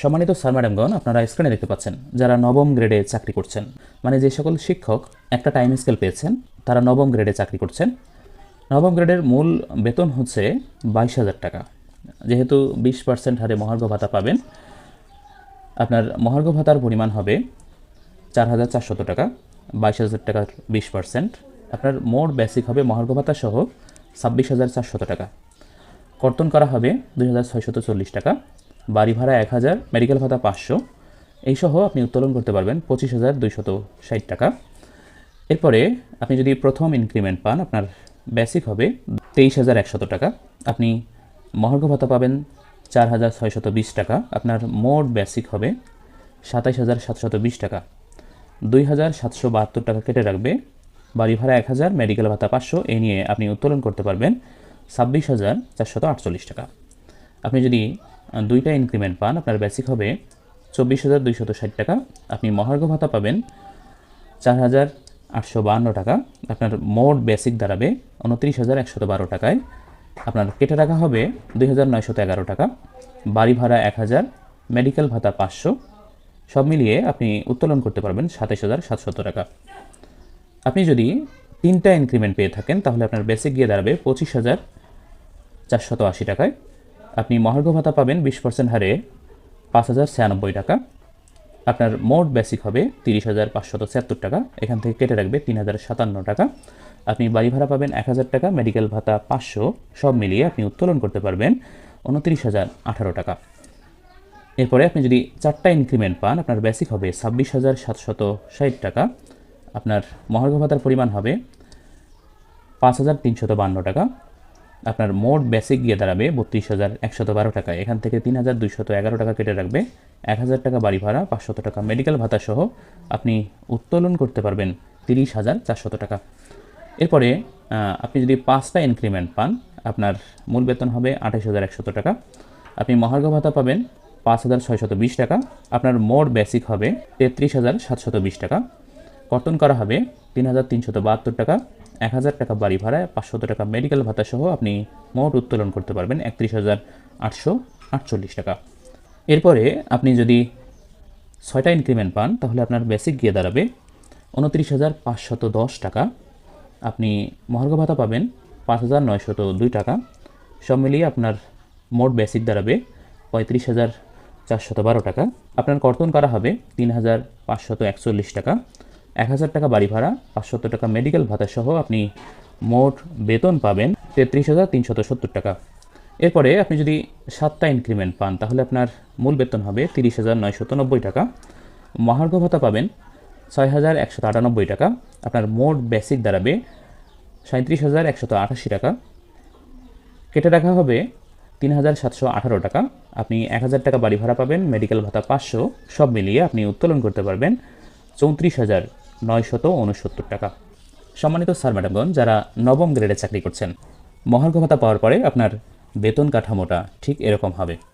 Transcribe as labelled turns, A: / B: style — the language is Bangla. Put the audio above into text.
A: সম্মানিত স্যার, ম্যাডামগণ, আপনারা স্ক্রিনে দেখতে পাচ্ছেন, যারা নবম গ্রেডে চাকরি করছেন। মানে যে সকল শিক্ষক একটা টাইম স্কেল পেয়েছেন, তারা নবম গ্রেডে চাকরি করছেন। নবম গ্রেডের মূল বেতন হচ্ছে বাইশ হাজার টাকা। যেহেতু বিশ পার্সেন্ট হারে মহার্ঘ ভাতা পাবেন, আপনার মহার্ঘ ভাতার পরিমাণ হবে চার হাজার চারশত টাকা, বাইশ হাজার টাকার বিশ পার্সেন্ট আপনার মোট বেসিক হবে মহার্ঘ ভাতা সহ ছাব্বিশ হাজার চারশত টাকা। কর্তন করা হবে দুই হাজার ছয়শত চল্লিশ টাকা। বাড়ি ভাড়া এক হাজার মেডিকেল ভাতা পাঁচশো। এইসহ আপনি উত্তোলন করতে পারবেন পঁচিশ হাজার দুইশত ষাট টাকা। এরপরে আপনি যদি প্রথম ইনক্রিমেন্ট পান, আপনার বেসিক হবে তেইশ হাজার একশত টাকা। আপনি মহার্ঘ ভাতা পাবেন চার হাজার ছয়শত বিশ টাকা। আপনার মোট বেসিক হবে সাতাইশ হাজার সাতশত বিশ টাকা। দুই হাজার সাতশো বাহাত্তর টাকা কেটে রাখবে। বাড়ি ভাড়া এক হাজার মেডিকেল ভাতা পাঁচশো। এই নিয়ে আপনি উত্তোলন করতে পারবেন ছাব্বিশ হাজার চারশত আটচল্লিশ টাকা। আপনি যদি দুইটা ইনক্রিমেন্ট পান, আপনার বেসিক হবে চব্বিশ হাজার দুইশত ষাট টাকা। আপনি মহার্ঘ ভাতা পাবেন চার হাজার আটশো বাহান্ন টাকা। আপনার মোট বেসিক দাঁড়াবে উনত্রিশ হাজার একশত বারো টাকায়। আপনার কেটে রাখা হবে দুই হাজার নয়শত এগারো টাকা। বাড়ি ভাড়া এক হাজার মেডিকেল ভাতা পাঁচশো। সব মিলিয়ে আপনি উত্তোলন করতে পারবেন সাতাশ হাজার সাতশত টাকা। আপনি যদি তিনটা ইনক্রিমেন্ট পেয়ে থাকেন, তাহলে আপনার বেসিক গিয়ে দাঁড়াবে পঁচিশ হাজার চারশত আশি টাকায়। আপনি মহার্ঘ ভাতা পাবেন বিশ পার্সেন্ট হারে পাঁচ হাজার ছিয়ানব্বই টাকা। আপনার মোট বেসিক হবে তিরিশ হাজার পাঁচশত ছিয়াত্তর টাকা। এখান থেকে কেটে রাখবে তিন হাজার সাতান্ন টাকা। আপনি বাড়ি ভাড়া পাবেন এক হাজার টাকা মেডিকেল ভাতা পাঁচশো, সব মিলিয়ে আপনি উত্তোলন করতে পারবেন উনত্রিশ হাজার আঠারো টাকা। এরপরে আপনি যদি চারটা ইনক্রিমেন্ট পান, আপনার বেসিক হবে ছাব্বিশ হাজার সাতশত ষাট টাকা। আপনার মহার্ঘ ভাতার পরিমাণ হবে পাঁচ হাজার তিনশত বান্ন টাকা। আপনার মোট বেসিক গিয়ে দাঁড়াবে বত্রিশ হাজার একশত বারো টাকা এখান থেকে তিন হাজার দুইশত এগারো টাকা কেটে রাখবে। এক হাজার টাকা বাড়ি ভাড়া, পাঁচশত টাকা মেডিকেল ভাতা সহ আপনি উত্তোলন করতে পারবেন তিরিশ হাজার চারশত টাকা। এরপরে আপনি যদি পাঁচটা ইনক্রিমেন্ট পান, আপনার মূল বেতন হবে আঠাশ হাজার একশত টাকা। আপনি মহার্ঘ ভাতা পাবেন পাঁচ হাজার ছয়শত বিশ টাকা। আপনার মোট বেসিক হবে তেত্রিশ হাজার সাতশত বিশ টাকা। কর্তন করা হবে তিন হাজার তিনশত বাহাত্তর টাকা। এক হাজার টাকা বাড়ি ভাড়ায় পাঁচশত টাকা মেডিকেল ভাতা সহ আপনি মোট উত্তোলন করতে পারবেন একত্রিশ হাজার আটশো আটচল্লিশ টাকা। এরপরে আপনি যদি ছয়টা ইনক্রিমেন্ট পান, তাহলে আপনার বেসিক গিয়ে দাঁড়াবে উনত্রিশ হাজার পাঁচশত দশ টাকা। আপনি মহার্ঘ ভাতা পাবেন পাঁচ হাজার নয়শত দুই টাকা। সব মিলিয়ে আপনার মোট বেসিক দাঁড়াবে পঁয়ত্রিশ হাজার চারশত বারো টাকা। আপনার কর্তন করা হবে তিন হাজার পাঁচশত একচল্লিশ টাকা। এক হাজার টাকা বাড়ি ভাড়া পাঁচশত টাকা মেডিকেল ভাতা সহ আপনি মোট বেতন পাবেন তেত্রিশ হাজার সত্তর টাকা। এরপরে আপনি যদি সাতটা ইনক্রিমেন্ট পান, তাহলে আপনার মূল বেতন হবে তিরিশ হাজার নয়শত টাকা। মহার্ঘ ভাতা পাবেন ছয় হাজার আটানব্বই টাকা। আপনার মোট বেসিক দাঁড়াবে সাঁত্রিশ হাজার একশত আটাশি টাকা। কেটে রাখা হবে তিন হাজার সাতশো আঠারো টাকা। আপনি এক হাজার টাকা বাড়ি ভাড়া পাবেন মেডিকেল ভাতা পাঁচশো, সব মিলিয়ে আপনি উত্তোলন করতে পারবেন চৌত্রিশ হাজার নয়শত উনসত্তর টাকা। সম্মানিত স্যার, ম্যাডামগণ, যারা নবম গ্রেডে চাকরি করছেন, মহার্ঘ ভাতা পাওয়ার পরে আপনার বেতন কাঠামোটা ঠিক এরকম হবে।